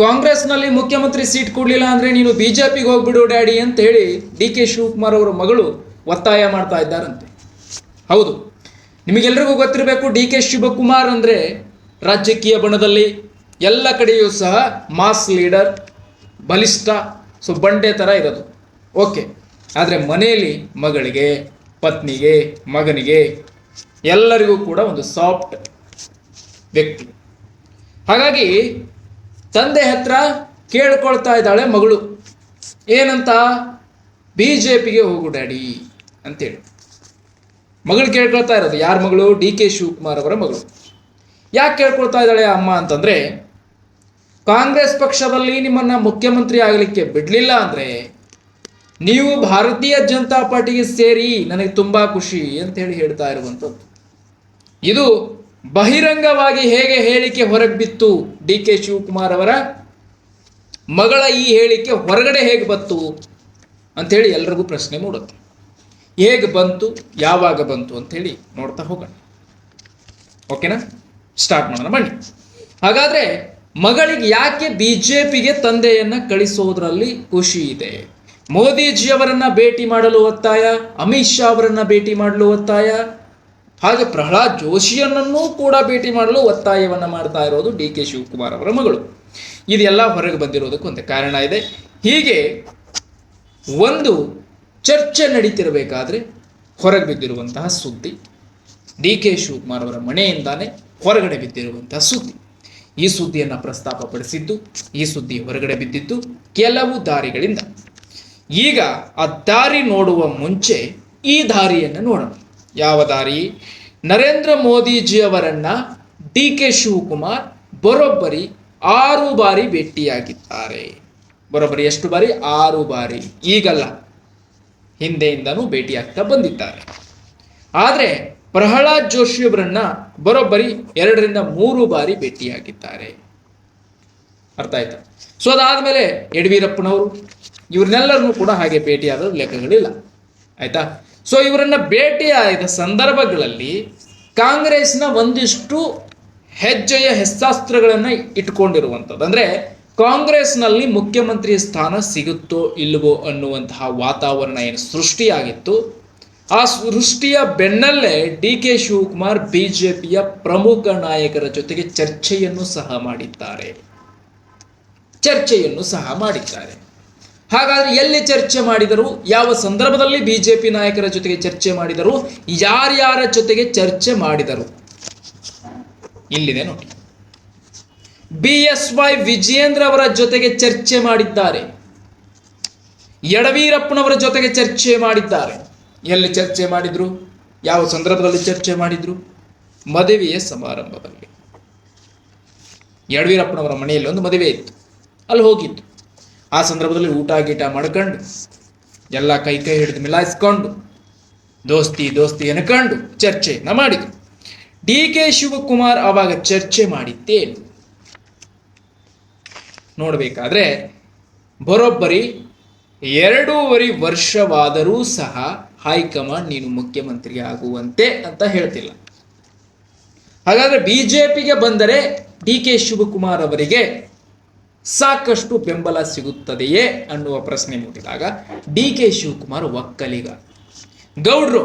ಕಾಂಗ್ರೆಸ್ನಲ್ಲಿ ಮುಖ್ಯಮಂತ್ರಿ ಸೀಟ್ ಕೊಡಲಿಲ್ಲ ಅಂದ್ರೆ ನೀನು ಪಿಗೆ ಹೋಗ್ಬಿಡು ಡ್ಯಾಡಿ ಅಂತ ಹೇಳಿ ಡಿ ಕೆ ಶಿವಕುಮಾರ್ ಅವರ ಮಗಳು ಒತ್ತಾಯ ಮಾಡ್ತಾ ಇದ್ದಾರಂತೆ. ಹೌದು ನಿಮಗೆಲ್ಲರಿಗೂ ಗೊತ್ತಿರಬೇಕು ಡಿ ಕೆ ಶಿವಕುಮಾರ್ ಅಂದ್ರೆ ರಾಜಕೀಯ ಬಣದಲ್ಲಿ ಎಲ್ಲ ಕಡೆಯೂ ಸಹ ಮಾಸ್ ಲೀಡರ್, ಬಲಿಷ್ಠ, ಸೊ ಬಂಡೆ ಥರ ಇರೋದು. ಓಕೆ, ಆದರೆ ಮನೆಯಲ್ಲಿ ಮಗಳಿಗೆ, ಪತ್ನಿಗೆ, ಮಗನಿಗೆ ಎಲ್ಲರಿಗೂ ಕೂಡ ಒಂದು ಸಾಫ್ಟ್ ವ್ಯಕ್ತಿ. ಹಾಗಾಗಿ ತಂದೆ ಹತ್ರ ಕೇಳ್ಕೊಳ್ತಾ ಇದ್ದಾಳೆ ಮಗಳು. ಏನಂತ? ಬಿ ಜೆ ಪಿಗೆ ಹೋಗು ಡ್ಯಾಡಿ ಅಂತೇಳಿ. ಮಗಳು ಕೇಳ್ಕೊಳ್ತಾ ಇರೋದು. ಯಾರ ಮಗಳು? ಡಿ ಕೆ ಶಿವಕುಮಾರ್ ಅವರ ಮಗಳು. ಯಾಕೆ ಕೇಳ್ಕೊಳ್ತಾ ಇದ್ದಾಳೆ ಅಮ್ಮ ಅಂತಂದರೆ, ಕಾಂಗ್ರೆಸ್ ಪಕ್ಷದಲ್ಲಿ ನಿಮ್ಮನ್ನು ಮುಖ್ಯಮಂತ್ರಿ ಆಗಲಿಕ್ಕೆ ಬಿಡಲಿಲ್ಲ ಅಂದರೆ, ನೀವು ಭಾರತೀಯ ಜನತಾ ಪಾರ್ಟಿಗೆ ಸೇರಿ ನನಗೆ ತುಂಬ ಖುಷಿ ಅಂತ ಹೇಳಿ ಹೇಳ್ತಾ ಇರುವಂಥದ್ದು. ಇದು ಬಹಿರಂಗವಾಗಿ ಹೇಗೆ ಹೇಳಿಕೆ ಹೊರಗೆ ಬಿತ್ತು ಡಿ ಕೆ ಶಿವಕುಮಾರ್ ಅವರ? ಮಗಳ ಈ ಹೇಳಿಕೆ ಹೊರಗಡೆ ಹೇಗೆ ಬಂತು ಅಂಥೇಳಿ ಎಲ್ರಿಗೂ ಪ್ರಶ್ನೆ ಮೂಡುತ್ತೆ. ಹೇಗೆ ಬಂತು, ಯಾವಾಗ ಬಂತು ಅಂಥೇಳಿ ನೋಡ್ತಾ ಹೋಗೋಣ. ಓಕೆನಾ ಸ್ಟಾರ್ಟ್ ಮಾಡೋಣ, ಬನ್ನಿ. ಹಾಗಾದರೆ ಮಗಳಿಗೆ ಯಾಕೆ ಬಿ ಜೆ ಪಿಗೆ ತಂದೆಯನ್ನು ಕಳಿಸೋದ್ರಲ್ಲಿ ಖುಷಿ ಇದೆ? ಮೋದಿಜಿಯವರನ್ನ ಭೇಟಿ ಮಾಡಲು ಒತ್ತಾಯ, ಅಮಿತ್ ಶಾ ಅವರನ್ನ ಭೇಟಿ ಮಾಡಲು ಒತ್ತಾಯ ಹಾಗೆ ಪ್ರಹ್ಲಾದ್ ಜೋಶಿಯನ್ನನ್ನೂ ಕೂಡ ಭೇಟಿ ಮಾಡಲು ಒತ್ತಾಯವನ್ನು ಮಾಡ್ತಾ ಇರೋದು ಡಿ ಕೆ ಶಿವಕುಮಾರ್ ಅವರ ಮಗಳು. ಇದೆಲ್ಲ ಹೊರಗೆ ಬಂದಿರೋದಕ್ಕೆ ಒಂದು ಕಾರಣ ಇದೆ. ಹೀಗೆ ಒಂದು ಚರ್ಚೆ ನಡೀತಿರಬೇಕಾದ್ರೆ ಹೊರಗೆ ಬಿದ್ದಿರುವಂತಹ ಸುದ್ದಿ, ಡಿ ಕೆ ಶಿವಕುಮಾರ್ ಅವರ ಮನೆಯಿಂದಾನೇ ಹೊರಗಡೆ ಬಿದ್ದಿರುವಂತಹ ಸುದ್ದಿ. ಈ ಸುದ್ದಿಯನ್ನು ಪ್ರಸ್ತಾಪಪಡಿಸಿದ್ದು, ಈ ಸುದ್ದಿ ಹೊರಗಡೆ ಬಿದ್ದಿದ್ದು ಕೆಲವು ದಾರಿಗಳಿಂದ. ಈಗ ಆ ದಾರಿ ನೋಡುವ ಮುಂಚೆ ಈ ದಾರಿಯನ್ನು ನೋಡೋಣ. ಯಾವ ದಾರಿ? ನರೇಂದ್ರ ಮೋದಿಜಿಯವರನ್ನ ಡಿ ಕೆ ಶಿವಕುಮಾರ್ ಬರೋಬ್ಬರಿ ಆರು ಬಾರಿ ಭೇಟಿಯಾಗಿದ್ದಾರೆ. ಬರೋಬ್ಬರಿ ಎಷ್ಟು ಬಾರಿ? ಆರು ಬಾರಿ. ಈಗಲ್ಲ. ಹಿಂದೆಯಿಂದನೂ ಭೇಟಿಯಾಗ್ತಾ ಬಂದಿದ್ದಾರೆ. ಆದರೆ ಪ್ರಹ್ಲಾದ್ ಜೋಶಿಯವರನ್ನ ಬರೋಬ್ಬರಿ ಎರಡರಿಂದ ಮೂರು ಬಾರಿ ಭೇಟಿಯಾಗಿದ್ದಾರೆ. ಅರ್ಥ ಆಯ್ತಾ? ಸೊ ಅದಾದ್ಮೇಲೆ ಯಡಿಯೂರಪ್ಪನವರು, ಇವ್ರನ್ನೆಲ್ಲರನ್ನೂ ಕೂಡ ಹಾಗೆ ಭೇಟಿಯಾದ ಲೆಕ್ಕಗಳಿಲ್ಲ. ಆಯ್ತಾ? ಸೊ ಇವರನ್ನು ಭೇಟಿಯಾದ ಸಂದರ್ಭಗಳಲ್ಲಿ ಕಾಂಗ್ರೆಸ್ನ ಒಂದಿಷ್ಟು ಹೆಜ್ಜೆಯ ಹೆಸ್ತಾಸ್ತ್ರಗಳನ್ನು ಇಟ್ಕೊಂಡಿರುವಂಥದ್ದು. ಅಂದರೆ ಕಾಂಗ್ರೆಸ್ನಲ್ಲಿ ಮುಖ್ಯಮಂತ್ರಿ ಸ್ಥಾನ ಸಿಗುತ್ತೋ ಇಲ್ಲವೋ ಅನ್ನುವಂತಹ ವಾತಾವರಣ ಏನು ಸೃಷ್ಟಿಯಾಗಿತ್ತು. ಆ ಸೃಷ್ಟಿಯ ಬೆನ್ನಲ್ಲೇ D K Shivakumar B J ಪಿಯ ಪ್ರಮುಖ ನಾಯಕರ ಜೊತೆಗೆ ಚರ್ಚೆಯನ್ನು ಸಹ ಮಾಡಿದ್ದಾರೆ. ಚರ್ಚೆಯನ್ನು ಸಹ ಮಾಡಿದ್ದಾರೆ. ಹಾಗಾದ್ರೆ ಎಲ್ಲಿ ಚರ್ಚೆ ಮಾಡಿದರು? ಯಾವ ಸಂದರ್ಭದಲ್ಲಿ ಬಿಜೆಪಿ ನಾಯಕರ ಜೊತೆಗೆ ಚರ್ಚೆ ಮಾಡಿದರು? ಯಾರ್ಯಾರ ಜೊತೆಗೆ ಚರ್ಚೆ ಮಾಡಿದರು? ಇಲ್ಲಿದೆ ನೋಡಿ. ಬಿ ಎಸ್ ವೈ ವಿಜಯೇಂದ್ರ ಅವರ ಜೊತೆಗೆ ಚರ್ಚೆ ಮಾಡಿದ್ದಾರೆ. ಯಡವೀರಪ್ಪನವರ ಜೊತೆಗೆ ಚರ್ಚೆ ಮಾಡಿದ್ದಾರೆ. ಎಲ್ಲಿ ಚರ್ಚೆ ಮಾಡಿದ್ರು? ಯಾವ ಸಂದರ್ಭದಲ್ಲಿ ಚರ್ಚೆ ಮಾಡಿದ್ರು? ಮದುವೆಯ ಸಮಾರಂಭದಲ್ಲಿ. ಯಡವೀರಪ್ಪನವರ ಮನೆಯಲ್ಲಿ ಒಂದು ಮದುವೆ ಇತ್ತು. ಅಲ್ಲಿ ಹೋಗಿತ್ತು ಆ ಸಂದರ್ಭದಲ್ಲಿ ಊಟ, ಗೀಟ ಮಾಡ್ಕೊಂಡು, ಎಲ್ಲ ಕೈ ಕೈ ಹಿಡಿದು ಮಿಲಾಯಿಸ್ಕೊಂಡು, ದೋಸ್ತಿ ದೋಸ್ತಿ ಅನ್ಕೊಂಡು ಚರ್ಚೆಯನ್ನು ಮಾಡಿದರು ಡಿ ಕೆ ಶಿವಕುಮಾರ್ ಆವಾಗ ಚರ್ಚೆ ಮಾಡಿದ್ದೇನು? ನೋಡಬೇಕಾದ್ರೆ, ಬರೋಬ್ಬರಿ ಎರಡೂವರೆ ವರ್ಷವಾದರೂ ಸಹ ಹೈಕಮಾಂಡ್ ನೀನು ಮುಖ್ಯಮಂತ್ರಿ ಆಗುವಂತೆ ಅಂತ ಹೇಳ್ತಿಲ್ಲ. ಹಾಗಾದ್ರೆ ಬಿಜೆಪಿಗೆ ಬಂದರೆ ಡಿ ಕೆ ಶಿವಕುಮಾರ್ ಅವರಿಗೆ ಸಾಕಷ್ಟು ಬೆಂಬಲ ಸಿಗುತ್ತದೆಯೇ ಅನ್ನುವ ಪ್ರಶ್ನೆ ಮೂಡಿದಾಗ ಡಿ ಕೆ ಶಿವಕುಮಾರ್ ಒಕ್ಕಲಿಗ. ಗೌಡ್ರು,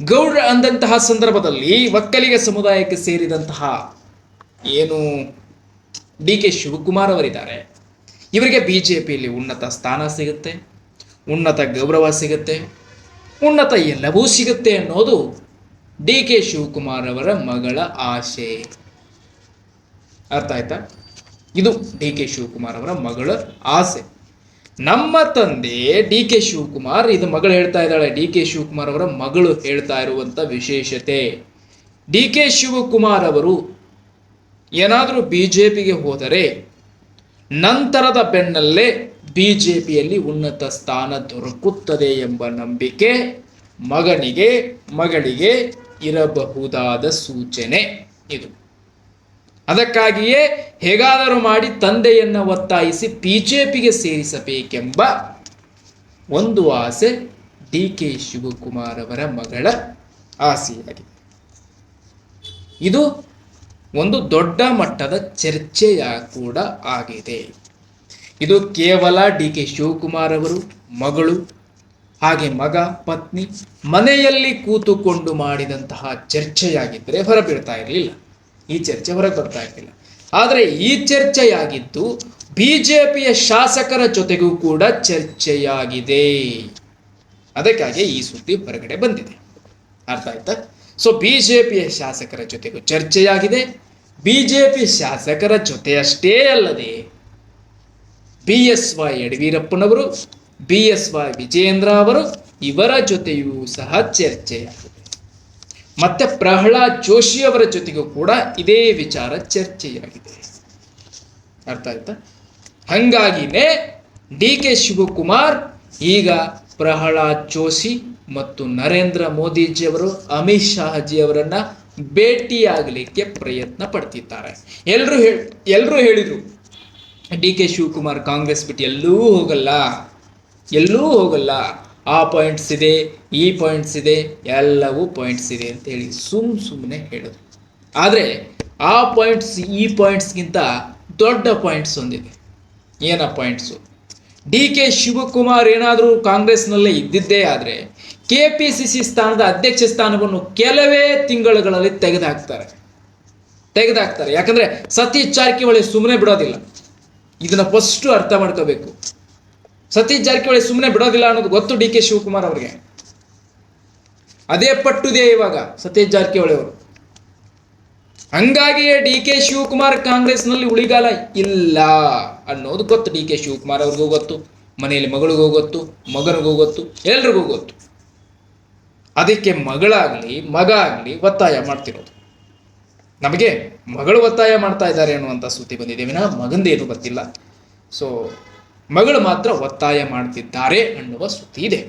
ಗೌಡ್ರ ಅಂದಂತಹ ಸಂದರ್ಭದಲ್ಲಿ ಒಕ್ಕಲಿಗ ಸಮುದಾಯಕ್ಕೆ ಸೇರಿದಂತಹ ಏನು ಡಿ ಕೆ ಶಿವಕುಮಾರ್ ಅವರಿದ್ದಾರೆ. ಇವರಿಗೆ ಬಿ ಜೆ ಪಿಯಲ್ಲಿ ಉನ್ನತ ಸ್ಥಾನ ಸಿಗುತ್ತೆ, ಉನ್ನತ ಗೌರವ ಸಿಗುತ್ತೆ, ಉನ್ನತ ಎಲ್ಲವೂ ಸಿಗುತ್ತೆ ಅನ್ನೋದು ಡಿ ಕೆ ಶಿವಕುಮಾರ್ ಅವರ ಮಗಳ ಆಶೆ. ಅರ್ಥ ಆಯ್ತಾ? ಇದು ಡಿ ಕೆ ಶಿವಕುಮಾರ್ ಅವರ ಮಗಳ ಆಸೆ. ನಮ್ಮ ತಂದೆ ಡಿ ಕೆ ಶಿವಕುಮಾರ್, ಇದು ಮಗಳು ಹೇಳ್ತಾ ಇದ್ದಾಳೆ, ಡಿ ಕೆ ಶಿವಕುಮಾರ್ ಅವರ ಮಗಳು ಹೇಳ್ತಾ ಇರುವಂತ ವಿಶೇಷತೆ. ಡಿ ಕೆ ಶಿವಕುಮಾರ್ ಅವರು ಏನಾದರೂ ಬಿ ಜೆ ಪಿಗೆ ಹೋದರೆ ನಂತರದ ಬೆನ್ನಲ್ಲೇ ಬಿ ಜೆ ಪಿಯಲ್ಲಿ ಉನ್ನತ ಸ್ಥಾನ ದೊರಕುತ್ತದೆ ಎಂಬ ನಂಬಿಕೆ ಮಗನಿಗೆ, ಮಗಳಿಗೆ ಇರಬಹುದಾದ ಸೂಚನೆ ಇದು. ಅದಕ್ಕಾಗಿಯೇ ಹೇಗಾದರೂ ಮಾಡಿ ತಂದೆಯನ್ನು ಒತ್ತಾಯಿಸಿ ಪಿ ಜೆ ಪಿಗೆ ಸೇರಿಸಬೇಕೆಂಬ ಒಂದು ಆಸೆ ಡಿ ಕೆ ಶಿವಕುಮಾರ್ ಅವರ ಮಗಳ ಆಸೆಯಾಗಿದೆ. ಇದು ಒಂದು ದೊಡ್ಡ ಮಟ್ಟದ ಚರ್ಚೆಯ ಕೂಡ ಆಗಿದೆ. ಇದು ಕೇವಲ ಡಿ ಕೆ ಶಿವಕುಮಾರ್ ಅವರು, ಮಗಳು, ಹಾಗೆ ಮಗ, ಪತ್ನಿ ಮನೆಯಲ್ಲಿ ಕೂತುಕೊಂಡು ಮಾಡಿದಂತಹ ಚರ್ಚೆಯಾಗಿದ್ದರೆ ಹೊರಬೀಳ್ತಾ ಇರಲಿಲ್ಲ. ಈ ಚರ್ಚೆ ಹೊರಗೆ ಬರ್ತಾ ಇರಲಿಲ್ಲ. ಆದರೆ ಈ ಚರ್ಚೆಯಾಗಿದ್ದು ಬಿ ಜೆ ಪಿಯ ಶಾಸಕರ ಜೊತೆಗೂ ಕೂಡ ಚರ್ಚೆಯಾಗಿದೆ. ಅದಕ್ಕಾಗಿ ಈ ಸುದ್ದಿ ಹೊರಗಡೆ ಬಂದಿದೆ. ಅರ್ಥ ಆಯ್ತಾ? ಸೊ ಬಿ ಜೆ ಪಿಯ ಶಾಸಕರ ಜೊತೆಗೂ ಚರ್ಚೆಯಾಗಿದೆ. ಬಿ ಜೆ ಪಿ ಶಾಸಕರ ಜೊತೆಯಷ್ಟೇ ಅಲ್ಲದೆ ಬಿ ಎಸ್ ವೈ ಯಡಿಯೂರಪ್ಪನವರು ಬಿ ಎಸ್ ವೈ ವಿಜಯೇಂದ್ರ ಅವರು ಇವರ ಜೊತೆಯೂ ಸಹ ಚರ್ಚೆಯಾಗಿದೆ. ಮತ್ತೆ ಪ್ರಹ್ಲಾದ್ ಜೋಶಿಯವರ ಜೊತೆಗೂ ಕೂಡ ಇದೇ ವಿಚಾರ ಚರ್ಚೆಯಾಗಿದೆ. ಅರ್ಥ ಆಯ್ತಾ? ಹಂಗಾಗಿನೇ ಡಿ ಕೆ ಶಿವಕುಮಾರ್, ಈಗ ಪ್ರಹ್ಲಾದ್ ಜೋಶಿ ಮತ್ತು ನರೇಂದ್ರ ಮೋದಿಜಿಯವರು ಅಮಿತ್ ಶಾಹಜಿ ಅವರನ್ನ ಭೇಟಿಯಾಗಲಿಕ್ಕೆ ಪ್ರಯತ್ನ ಪಡ್ತಿದ್ದಾರೆ. ಎಲ್ಲರೂ ಹೇಳಿ ಎಲ್ಲರೂ ಹೇಳಿದರು, ಡಿ ಕೆ ಶಿವಕುಮಾರ್ ಕಾಂಗ್ರೆಸ್ ಬಿಟ್ಟು ಎಲ್ಲೂ ಹೋಗಲ್ಲ ಎಲ್ಲೂ ಹೋಗಲ್ಲ. ಆ ಪಾಯಿಂಟ್ಸ್ ಇದೆ, ಈ ಪಾಯಿಂಟ್ಸ್ ಇದೆ, ಎಲ್ಲವೂ ಪಾಯಿಂಟ್ಸ್ ಇದೆ ಅಂತ ಹೇಳಿ ಸುಮ್ ಸುಮ್ಮನೆ ಹೇಳೋದು. ಆದರೆ ಆ ಪಾಯಿಂಟ್ಸ್ ಈ ಪಾಯಿಂಟ್ಸ್ಗಿಂತ ದೊಡ್ಡ ಪಾಯಿಂಟ್ಸ್ ಒಂದಿದೆ. ಏನ ಪಾಯಿಂಟ್ಸು ಡಿ ಕೆ ಶಿವಕುಮಾರ್ ಏನಾದರೂ ಕಾಂಗ್ರೆಸ್ನಲ್ಲೇ ಇದ್ದಿದ್ದೇ ಆದರೆ ಕೆ ಪಿ ಸಿ ಸಿ ಸ್ಥಾನದ ಅಧ್ಯಕ್ಷ ಸ್ಥಾನವನ್ನು ಕೆಲವೇ ತಿಂಗಳುಗಳಲ್ಲಿ ತೆಗೆದುಹಾಕ್ತಾರೆ ತೆಗೆದುಹಾಕ್ತಾರೆ ಯಾಕಂದರೆ ಸತೀಶ್ ಜಾರಕಿಹೊಳಿ ಸುಮ್ಮನೆ ಬಿಡೋದಿಲ್ಲ. ಇದನ್ನು ಫಸ್ಟು ಅರ್ಥ ಮಾಡ್ಕೋಬೇಕು. ಸತೀಶ್ ಜಾರಕಿಹೊಳಿ ಸುಮ್ಮನೆ ಬಿಡೋದಿಲ್ಲ ಅನ್ನೋದು ಗೊತ್ತು ಡಿ ಕೆ ಶಿವಕುಮಾರ್ ಅವರಿಗೆ. ಅದೇ ಪಟ್ಟುದೇ ಇವಾಗ ಸತೀಶ್ ಜಾರಕಿಹೊಳಿ ಅವರು. ಹಂಗಾಗಿಯೇ ಡಿ ಕೆ ಶಿವಕುಮಾರ್ ಕಾಂಗ್ರೆಸ್ನಲ್ಲಿ ಉಳಿಗಾಲ ಇಲ್ಲ ಅನ್ನೋದು ಗೊತ್ತು ಡಿ ಕೆ ಶಿವಕುಮಾರ್ ಅವ್ರಿಗೂ ಗೊತ್ತು, ಮನೆಯಲ್ಲಿ ಮಗಳಿಗೂ ಗೊತ್ತು, ಮಗನಿಗೂ ಗೊತ್ತು, ಎಲ್ರಿಗೂ ಗೊತ್ತು. ಅದಕ್ಕೆ ಮಗಳಾಗ್ಲಿ ಮಗ ಆಗಲಿ ಒತ್ತಾಯ ಮಾಡ್ತಿರೋದು. ನಮಗೆ ಮಗಳು ಒತ್ತಾಯ ಮಾಡ್ತಾ ಇದ್ದಾರೆ ಅನ್ನುವಂಥ ಸುದ್ದಿ ಬಂದಿದೆ. ವಿನ ಮಗಂದೇನು ಗೊತ್ತಿಲ್ಲ. ಸೊ ಮಗಳು ಮಾತ್ರ ಒತ್ತಾಯ ಮಾಡ್ತಿದ್ದಾರೆ ಅನ್ನುವ ಸುದ್ದಿ ಇದೆ.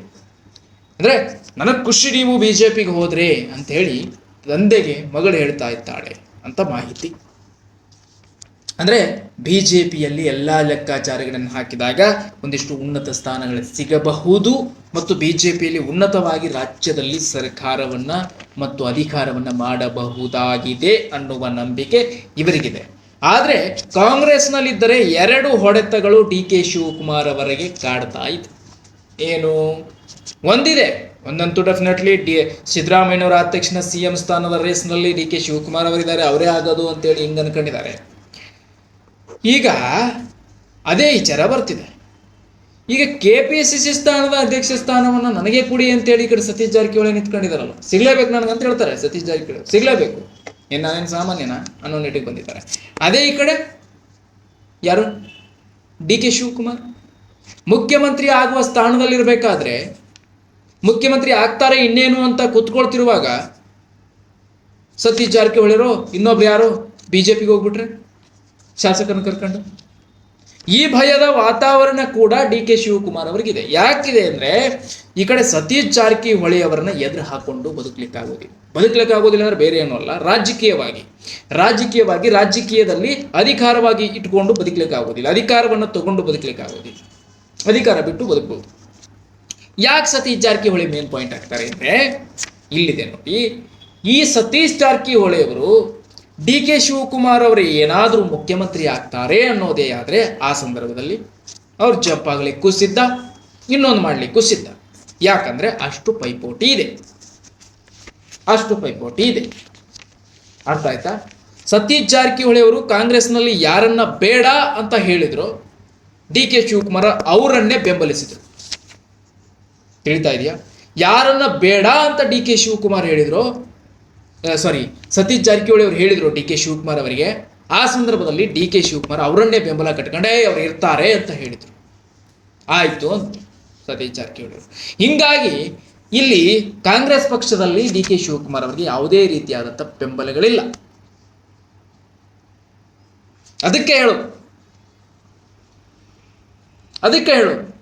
ಅಂದ್ರೆ ನನಗೆ ಖುಷಿ ನೀವು ಬಿ ಜೆ ಪಿಗೆ ಹೋದ್ರೆ ಅಂತ ಹೇಳಿ ತಂದೆಗೆ ಮಗಳು ಹೇಳ್ತಾ ಇದ್ದಾಳೆ ಅಂತ ಮಾಹಿತಿ. ಅಂದ್ರೆ ಬಿ ಜೆ ಪಿಯಲ್ಲಿ ಎಲ್ಲ ಲೆಕ್ಕಾಚಾರಗಳನ್ನು ಹಾಕಿದಾಗ ಒಂದಿಷ್ಟು ಉನ್ನತ ಸ್ಥಾನಗಳು ಸಿಗಬಹುದು ಮತ್ತು ಬಿ ಜೆ ಪಿಯಲ್ಲಿ ಉನ್ನತವಾಗಿ ರಾಜ್ಯದಲ್ಲಿ ಸರ್ಕಾರವನ್ನ ಮತ್ತು ಅಧಿಕಾರವನ್ನ ಮಾಡಬಹುದಾಗಿದೆ ಅನ್ನುವ ನಂಬಿಕೆ ಇವರಿಗಿದೆ. ಆದರೆ ಕಾಂಗ್ರೆಸ್ನಲ್ಲಿದ್ದರೆ ಎರಡು ಹೊಡೆತಗಳು ಡಿ ಕೆ ಶಿವಕುಮಾರ್ ಅವರಿಗೆ ಕಾಡ್ತಾ ಇದೆ ಏನು? ಒಂದಿದೆ. ಒಂದಂತೂ ಡೆಫಿನೆಟ್ಲಿ ಡಿ ಸಿದ್ದರಾಮಯ್ಯನವರ ಅಧ್ಯಕ್ಷನ ಸಿ ಎಂ ಸ್ಥಾನದ ರೇಸ್ನಲ್ಲಿ ಡಿ ಕೆ ಶಿವಕುಮಾರ್ ಅವರಿದ್ದಾರೆ. ಅವರೇ ಆಗೋದು ಅಂತೇಳಿ ಹಿಂಗೆ ಅನ್ಕೊಂಡಿದ್ದಾರೆ. ಈಗ ಅದೇ ವಿಚಾರ ಬರ್ತಿದೆ. ಈಗ ಕೆ ಪಿ ಸಿ ಸಿ ಸ್ಥಾನದ ಅಧ್ಯಕ್ಷ ಸ್ಥಾನವನ್ನು ನನಗೆ ಕೊಡಿ ಅಂತೇಳಿ ಈ ಕಡೆ ಸತೀಶ್ ಜಾರಕಿಹೊಳಿ ನಿಂತ್ಕೊಂಡಿದಾರಲ್ಲ ಸಿಗ್ಲೇಬೇಕು ನನಗಂತ ಹೇಳ್ತಾರೆ. ಸತೀಶ್ ಜಾರಕಿಹೊಳಿ. ಸಿಗ್ಲೇಬೇಕು. ನಾನೇನು ಸಾಮಾನ್ಯನಾ ಅನ್ನೋ ನಿಟ್ಟಿಗೆ ಬಂದಿದ್ದಾರೆ. ಅದೇ ಈ ಕಡೆ ಯಾರು? D K Shivakumar. ಮುಖ್ಯಮಂತ್ರಿ ಆಗುವ ಸ್ಥಾನದಲ್ಲಿರಬೇಕಾದ್ರೆ, ಮುಖ್ಯಮಂತ್ರಿ ಆಗ್ತಾರೆ ಇನ್ನೇನು ಅಂತ ಕೂತ್ಕೊಳ್ತಿರುವಾಗ, ಸತೀಶ್ ಜಾರಕಿಹೊಳಿರೋ ಇನ್ನೊಬ್ರು ಯಾರೋ? ಬಿ ಜೆ ಪಿಗೆ ಹೋಗ್ಬಿಟ್ರೆ? ಶಾಸಕರನ್ನ ಕರ್ಕೊಂಡು? ಈ ಭಯದ ವಾತಾವರಣ ಕೂಡ ಡಿ ಕೆ ಶಿವಕುಮಾರ್ ಅವರಿಗಿದೆ. ಯಾಕಿದೆ ಅಂದ್ರೆ ಈ ಕಡೆ ಸತೀಶ್ ಜಾರಕಿಹೊಳಿ ಅವರನ್ನ ಎದುರು ಹಾಕೊಂಡು ಬದುಕಲಿಕ್ಕಾಗೋದಿಲ್ಲ. ಬದುಕಲಿಕ್ಕಾಗೋದಿಲ್ಲ ಅಂದ್ರೆ ಬೇರೆ ಏನೂ ಅಲ್ಲ. ರಾಜಕೀಯವಾಗಿ. ರಾಜಕೀಯವಾಗಿ ರಾಜಕೀಯದಲ್ಲಿ ಅಧಿಕಾರವಾಗಿ ಇಟ್ಕೊಂಡು ಬದುಕಲಿಕ್ಕಾಗೋದಿಲ್ಲ. ಅಧಿಕಾರವನ್ನು ತಗೊಂಡು ಬದುಕಲಿಕ್ಕಾಗೋದಿಲ್ಲ. ಅಧಿಕಾರ ಬಿಟ್ಟು ಬದುಕಬಹುದು ಯಾಕೆ ಸತೀಶ್ ಜಾರಕಿಹೊಳಿ ಮೇನ್ ಪಾಯಿಂಟ್ ಆಗ್ತಾರೆ ಅಂದ್ರೆ, ಇಲ್ಲಿದೆ ನೋಡಿ. ಈ ಸತೀಶ್ ಜಾರಕಿಹೊಳಿ ಅವರು ಡಿ ಕೆ ಶಿವಕುಮಾರ್ ಅವರು ಏನಾದರೂ ಮುಖ್ಯಮಂತ್ರಿ ಆಗ್ತಾರೆ ಅನ್ನೋದೇ ಆದರೆ ಆ ಸಂದರ್ಭದಲ್ಲಿ ಅವ್ರು ಜಂಪ್ ಆಗಲಿ ಕುಸಿದ್ದ ಇನ್ನೊಂದು ಮಾಡ್ಲಿಕ್ಕೆ ಕುಸಿದ್ದ ಯಾಕಂದ್ರೆ ಅಷ್ಟು ಪೈಪೋಟಿ ಇದೆ. ಅಷ್ಟು ಪೈಪೋಟಿ ಇದೆ. ಅರ್ಥ ಆಯ್ತಾ? ಸತೀಶ್ ಜಾರಕಿಹೊಳಿ ಅವರು ಕಾಂಗ್ರೆಸ್ನಲ್ಲಿ ಯಾರನ್ನ ಬೇಡ ಅಂತ ಹೇಳಿದ್ರು ಡಿ ಕೆ ಶಿವಕುಮಾರ್ ಅವರನ್ನೇ ಬೆಂಬಲಿಸಿದ್ರು. ತಿಳಿತಾ ಇದೆಯಾ? ಯಾರನ್ನ ಬೇಡ ಅಂತ ಡಿ ಕೆ ಶಿವಕುಮಾರ್ ಹೇಳಿದ್ರು ಸಾರಿ ಸತೀಶ್ ಜಾರಕಿಹೊಳಿ ಅವರು ಹೇಳಿದ್ರು ಡಿ ಕೆ ಶಿವಕುಮಾರ್ ಅವರಿಗೆ. ಆ ಸಂದರ್ಭದಲ್ಲಿ ಡಿ ಕೆ ಶಿವಕುಮಾರ್ ಅವರನ್ನೇ ಬೆಂಬಲ ಕಟ್ಕೊಂಡೇ ಅವ್ರು ಇರ್ತಾರೆ ಅಂತ ಹೇಳಿದರು. ಆಯಿತು ಅಂತ. ಸತೀಶ್ ಜಾರಕಿಹೊಳಿ ಹಿಂಗಾಗಿ ಇಲ್ಲಿ ಕಾಂಗ್ರೆಸ್ ಪಕ್ಷದಲ್ಲಿ ಡಿ ಕೆ ಶಿವಕುಮಾರ್ ಅವರಿಗೆ ಯಾವುದೇ ರೀತಿಯಾದಂಥ ಬೆಂಬಲಗಳಿಲ್ಲ. ಅದಕ್ಕೆ ಹೇಳು. ಅದಕ್ಕೆ ಹೇಳು.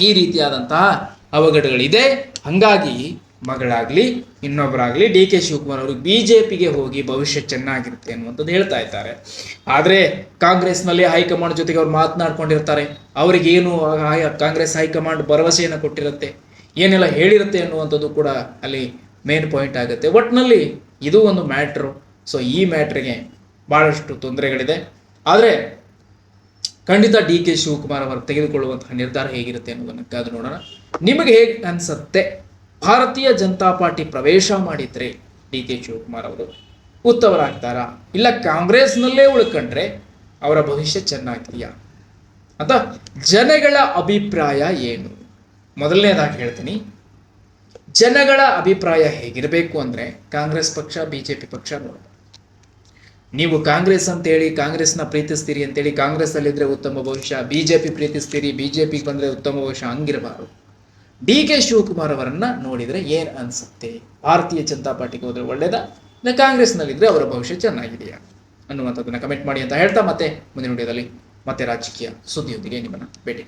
ಈ ರೀತಿಯಾದಂತಹ ಅವಘಡಗಳಿದೆ. ಹಂಗಾಗಿ ಮಗಳಾಗ್ಲಿ ಇನ್ನೊಬ್ಬರಾಗ್ಲಿ ಡಿ ಕೆ ಶಿವಕುಮಾರ್ ಅವರು ಬಿ ಜೆ ಪಿಗೆ ಹೋಗಿ ಭವಿಷ್ಯ ಚೆನ್ನಾಗಿರುತ್ತೆ ಅನ್ನುವಂಥದ್ದು ಹೇಳ್ತಾ ಇದ್ದಾರೆ. ಆದರೆ ಕಾಂಗ್ರೆಸ್ನಲ್ಲಿ ಹೈಕಮಾಂಡ್ ಜೊತೆಗೆ ಅವ್ರು ಮಾತನಾಡ್ಕೊಂಡಿರ್ತಾರೆ. ಅವರಿಗೇನು ಕಾಂಗ್ರೆಸ್ ಹೈಕಮಾಂಡ್ ಭರವಸೆಯನ್ನು ಕೊಟ್ಟಿರುತ್ತೆ, ಏನೆಲ್ಲ ಹೇಳಿರುತ್ತೆ ಅನ್ನುವಂಥದ್ದು ಕೂಡ ಅಲ್ಲಿ ಮೇನ್ ಪಾಯಿಂಟ್ ಆಗುತ್ತೆ. ಒಟ್ಟಿನಲ್ಲಿ ಇದು ಒಂದು ಮ್ಯಾಟ್ರು. ಸೊ, ಈ ಮ್ಯಾಟ್ರಿಗೆ ಭಾಳಷ್ಟು ತೊಂದರೆಗಳಿದೆ. ಆದರೆ ಖಂಡಿತ ಡಿ ಕೆ ಶಿವಕುಮಾರ್ ಅವರು ತೆಗೆದುಕೊಳ್ಳುವಂತಹ ನಿರ್ಧಾರ ಹೇಗಿರುತ್ತೆ ಅನ್ನೋದನ್ನು ನೋಡೋಣ. ನಿಮಗೆ ಹೇಗೆ ಅನ್ಸುತ್ತೆ? ಭಾರತೀಯ ಜನತಾ ಪಾರ್ಟಿ ಪ್ರವೇಶ ಮಾಡಿದ್ರೆ ಡಿ ಕೆ ಶಿವಕುಮಾರ್ ಅವರು ಉತ್ತಮರಾಗ್ತಾರಾ ಇಲ್ಲ ಕಾಂಗ್ರೆಸ್ನಲ್ಲೇ ಉಳ್ಕೊಂಡ್ರೆ ಅವರ ಭವಿಷ್ಯ ಚೆನ್ನಾಗಿದೆಯಾ? ಅಂತ ಜನಗಳ ಅಭಿಪ್ರಾಯ ಏನು? ಮೊದಲನೇದಾಗಿ ಹೇಳ್ತೀನಿ, ಜನಗಳ ಅಭಿಪ್ರಾಯ ಹೇಗಿರಬೇಕು ಅಂದರೆ ಕಾಂಗ್ರೆಸ್ ಪಕ್ಷ ಬಿ ಜೆ ಪಿ ಪಕ್ಷ ನೋಡೋದು ನೀವು ಕಾಂಗ್ರೆಸ್ ಅಂತೇಳಿ ಕಾಂಗ್ರೆಸ್ನ ಪ್ರೀತಿಸ್ತೀರಿ ಅಂತೇಳಿ ಕಾಂಗ್ರೆಸ್ಸಲ್ಲಿದ್ದರೆ ಉತ್ತಮ ಭವಿಷ್ಯ ಬಿ ಜೆ ಪಿ ಪ್ರೀತಿಸ್ತೀರಿ ಬಿ ಜೆ ಪಿಗೆ ಬಂದರೆ ಉತ್ತಮ ಭವಿಷ್ಯ ಹಂಗಿರಬಾರ್ದು. ಡಿ ಕೆ ಶಿವಕುಮಾರ್ ಅವರನ್ನ ನೋಡಿದರೆ ಏನು ಅನಿಸುತ್ತೆ? ಭಾರತೀಯ ಜನತಾ ಪಾರ್ಟಿಗೆ ಹೋದರೆ ಒಳ್ಳೇದಾ? ಇನ್ನು ಕಾಂಗ್ರೆಸ್ನಲ್ಲಿದ್ದರೆ ಅವರ ಭವಿಷ್ಯ ಚೆನ್ನಾಗಿದೆಯಾ? ಅನ್ನುವಂಥದ್ದನ್ನು ಕಮೆಂಟ್ ಮಾಡಿ ಅಂತ ಹೇಳ್ತಾ ಮತ್ತೆ ಮುಂದಿನ ವಿಡಿಯೋದಲ್ಲಿ ಮತ್ತೆ ರಾಜಕೀಯ ಸುದ್ದಿಯೊಂದಿಗೆ ನಿಮ್ಮನ್ನು ಭೇಟಿ